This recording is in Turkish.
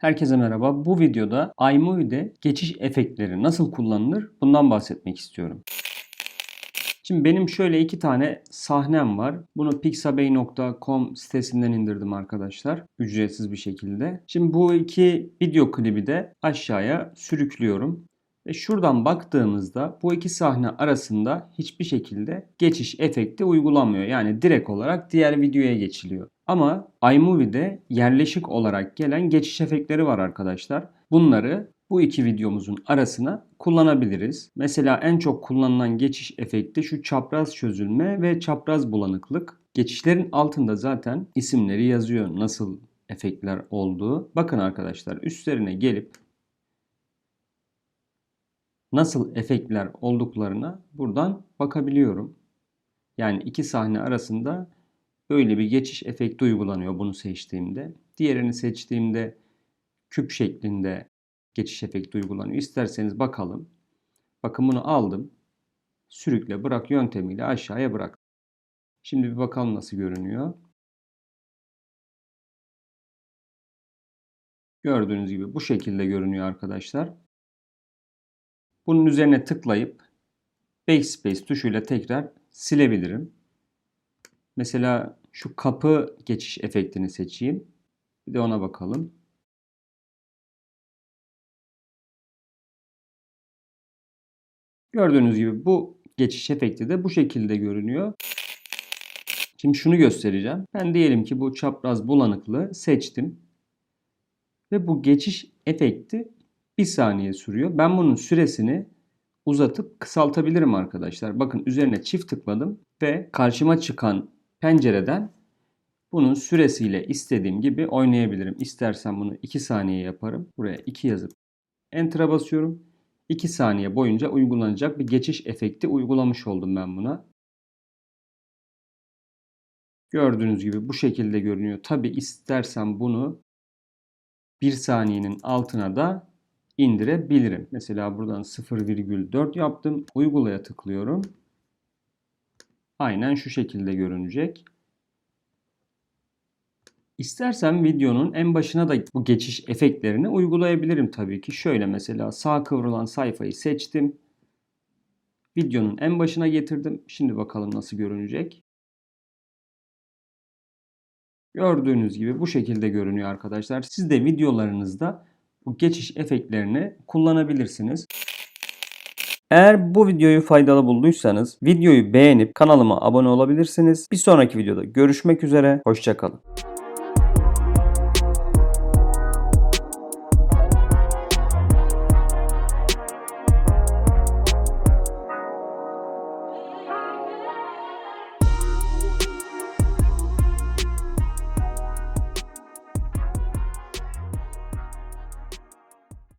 Herkese merhaba. Bu videoda iMovie'de geçiş efektleri nasıl kullanılır bundan bahsetmek istiyorum. Şimdi benim şöyle iki tane sahnem var. Bunu pixabay.com sitesinden indirdim arkadaşlar. Ücretsiz bir şekilde. Şimdi bu iki video klibi de aşağıya sürüklüyorum. Ve şuradan baktığımızda bu iki sahne arasında hiçbir şekilde geçiş efekti uygulanmıyor. Yani direkt olarak diğer videoya geçiliyor. Ama iMovie'de yerleşik olarak gelen geçiş efektleri var arkadaşlar. Bunları bu iki videomuzun arasına kullanabiliriz. Mesela en çok kullanılan geçiş efekti şu çapraz çözülme ve çapraz bulanıklık. Geçişlerin altında zaten isimleri yazıyor nasıl efektler olduğu. Bakın arkadaşlar üstlerine gelip nasıl efektler olduklarına buradan bakabiliyorum. Yani iki sahne arasında böyle bir geçiş efekti uygulanıyor bunu seçtiğimde. Diğerini seçtiğimde küp şeklinde geçiş efekti uygulanıyor. İsterseniz bakalım. Bakın bunu aldım. Sürükle bırak yöntemiyle aşağıya bırak. Şimdi bir bakalım nasıl görünüyor. Gördüğünüz gibi bu şekilde görünüyor arkadaşlar. Bunun üzerine tıklayıp Backspace tuşuyla tekrar silebilirim. Mesela şu kapı geçiş efektini seçeyim. Bir de ona bakalım. Gördüğünüz gibi bu geçiş efekti de bu şekilde görünüyor. Şimdi şunu göstereceğim. Ben diyelim ki bu çapraz bulanıklığı seçtim. Ve bu geçiş efekti bir saniye sürüyor. Ben bunun süresini uzatıp kısaltabilirim arkadaşlar. Bakın üzerine çift tıkladım ve karşıma çıkan pencereden bunun süresiyle istediğim gibi oynayabilirim. İstersen bunu 2 saniye yaparım. Buraya 2 yazıp Enter'a basıyorum. 2 saniye boyunca uygulanacak bir geçiş efekti uygulamış oldum ben buna. Gördüğünüz gibi bu şekilde görünüyor. Tabi istersen bunu 1 saniyenin altına da indirebilirim. Mesela buradan 0,4 yaptım. Uygulaya tıklıyorum. Aynen şu şekilde görünecek. İstersen videonun en başına da bu geçiş efektlerini uygulayabilirim tabii ki. Şöyle mesela sağ kıvrılan sayfayı seçtim. Videonun en başına getirdim. Şimdi bakalım nasıl görünecek. Gördüğünüz gibi bu şekilde görünüyor arkadaşlar. Siz de videolarınızda bu geçiş efektlerini kullanabilirsiniz. Eğer bu videoyu faydalı bulduysanız videoyu beğenip kanalıma abone olabilirsiniz. Bir sonraki videoda görüşmek üzere. Hoşçakalın.